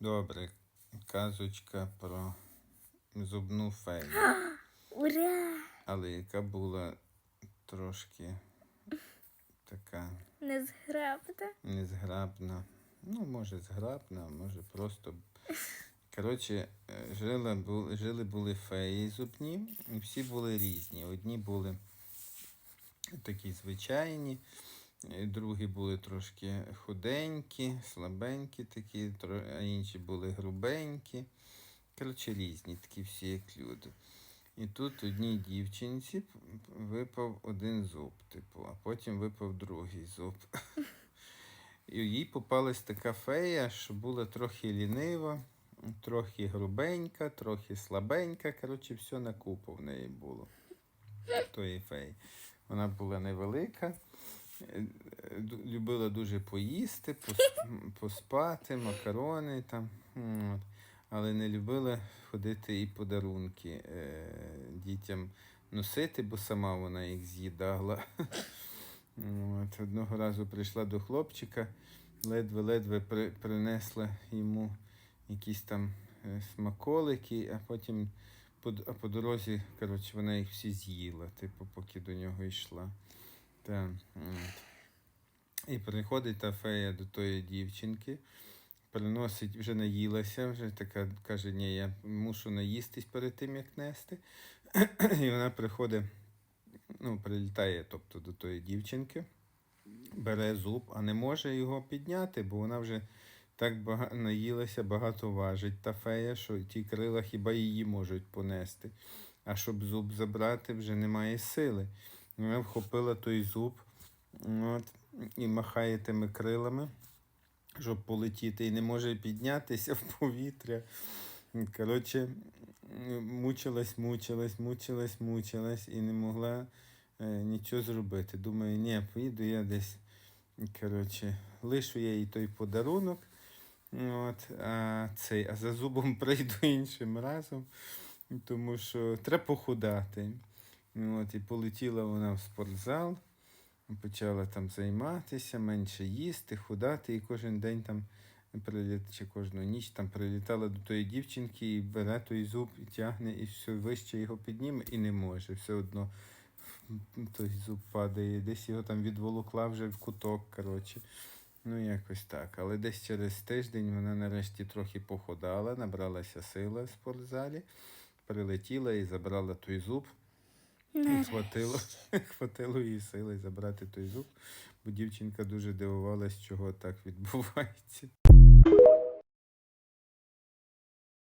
Добре, казочка про зубну фею, Ура! але яка була трошки така Незграбна. незграбна. Ну, може, зграбна, може просто. Коротше, е, жили, бу- жили були феї зубні, і всі були різні. Одні були такі звичайні, другі були трошки худенькі, слабенькі такі, а інші були грубенькі. Коротше, різні, такі всі, як люди. І тут одній дівчинці випав один зуб, типу, а потім випав другий зуб. І їй попалась така фея, що була трохи лінива, трохи грубенька, трохи слабенька. Коротше, все на купу в неї було. Тої феї. Вона була невелика, любила дуже поїсти, поспати, макарони там. от. Але не любила ходити і подарунки е, дітям носити, бо сама вона їх з'їдала. От, одного разу прийшла до хлопчика, ледве-ледве при, принесла йому якісь там е, смаколики, а потім по, а по дорозі, коротше, вона їх всі з'їла, типу, поки до нього йшла. Та. І приходить та фея до тої дівчинки, приносить, вже наїлася, вже така каже, ні, я мушу наїстись перед тим, як нести. І вона приходить ну, прилітає тобто, до тої дівчинки, бере зуб, а не може його підняти, бо вона вже так бага... наїлася, багато важить та фея, що ті крила хіба її можуть понести. А щоб зуб забрати, вже немає сили. Вона вхопила той зуб от, і махає тими крилами, щоб полетіти, і не може піднятися в повітря. Коротше, мучилась, мучилась, мучилась, мучилась і не могла е, нічого зробити. Думаю, ні, поїду я десь. Коротше, лишу я їй той подарунок. От, а, цей, а за зубом прийду іншим разом, тому що треба похудати. От, і полетіла вона в спортзал, почала там займатися, менше їсти, худати, і кожен день там приліт, чи кожну ніч там прилітала до тої дівчинки і бере той зуб і тягне, і все вище його підніме і не може. Все одно той зуб падає. Десь його там відволокла вже в куток. коротше. Ну, якось так. Але десь через тиждень вона нарешті трохи походала, набралася сила в спортзалі, прилетіла і забрала той зуб. І хватило, хватило їй сили забрати той зуб, бо дівчинка дуже дивувалась, чого так відбувається.